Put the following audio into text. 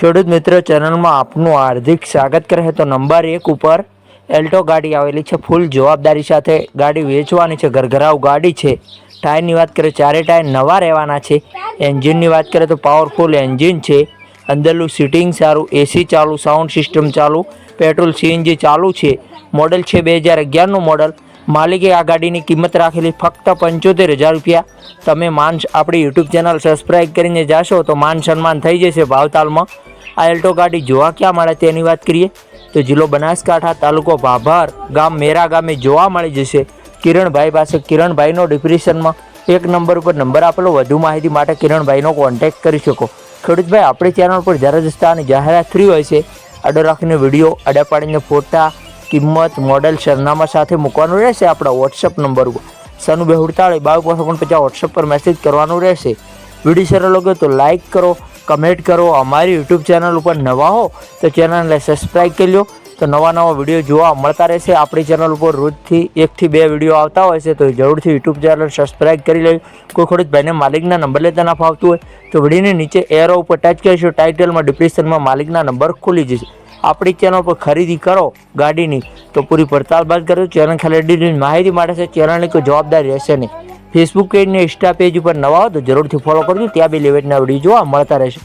ખેડૂત મિત્ર ચેનલમાં આપનું હાર્દિક સ્વાગત કરે તો નંબર એક ઉપર એલ્ટો ગાડી આવેલી છે. ફૂલ જવાબદારી સાથે ગાડી વેચવાની છે. ઘરઘરાવ ગાડી છે. ટાયરની વાત કરીએ, ચારે ટાયર નવા રહેવાના છે. એન્જિનની વાત કરીએ તો પાવરફુલ એન્જિન છે. અંદરનું સીટિંગ સારું એસી ચાલુ, સાઉન્ડ સિસ્ટમ ચાલુ, પેટ્રોલ સીએનજી ચાલુ છે. મોડલ છે બે હજાર અગિયારનું મોડલ. માલિકે આ ગાડીની કિંમત રાખેલી ફક્ત પંચોતેર હજાર રૂપિયા. તમે માન આપણી યુટ્યુબ ચેનલ સબસ્ક્રાઈબ કરીને જાશો તો માન સન્માન થઈ જશે ભાવતાલમાં. આ એલ્ટો ગાડી જોવા ક્યાં મળે તેની વાત કરીએ? તો જિલ્લો બનાસકાંઠા તાલુકો ભાભાર ગામ મેરા ગામે જોવા મળી જશે. કિરણભાઈ પાસે કિરણભાઈનો ડિપ્રેશનમાં એક નંબર ઉપર નંબર આપેલો, વધુ માહિતી માટે કિરણભાઈનો કોન્ટેક્ટ કરી શકો. ખેડૂતભાઈ, આપણી ચેનલ પર જ્યારે દસ્તાની જાહેરાત ફ્રી હોય છે, આડો રાખીને વીડિયો આડા પાડીને ફોટા કિંમત, મોડેલ, સરનામા સાથે મૂકવાનું રહેશે આપણા વોટ્સઅપ નંબર ઉપર. સનુ બે હુડતાળી બાવીસ પાંચ ઓગણપચાસ વોટ્સઅપ પર મેસેજ કરવાનું રહેશે. વીડિયો સરળ લાગે તો લાઇક કરો કમેન્ટ કરો. અમારી યુટ્યુબ ચેનલ ઉપર નવા હો તો ચેનલને સબસ્ક્રાઈબ કરી લો તો નવા નવા વીડિયો જોવા મળતા રહેશે. આપણી ચેનલ ઉપર રોજથી એકથી બે વીડિયો આવતા હોય છે તો જરૂરથી યુટ્યુબ ચેનલ સબસ્ક્રાઈબ કરી લેવી કોઈ ખોડું ભાઈને માલિકના નંબર લેતા ના ફાવતું હોય તો વિડીયોની નીચે એરો ઉપર ટચ કરીશું ટાઇટલમાં ડિપ્રેશનમાં માલિકના નંબર ખુલી જશે. આપણી ચેનલ પર ખરીદી કરો ગાડીની, તો પૂરી પડતાલ બાદ કરો. ચેનલ ખાલી માહિતી માટે છે, ચેનલની કોઈ જવાબદારી રહેશે નહીં. ફેસબુક પેજ ને ઇન્સ્ટા પેજ ઉપર નવા હો તો જરૂરથી ફોલો કરજો, ત્યાં બી લેવેટના વીડિયો જોવા મળતા રહેશે.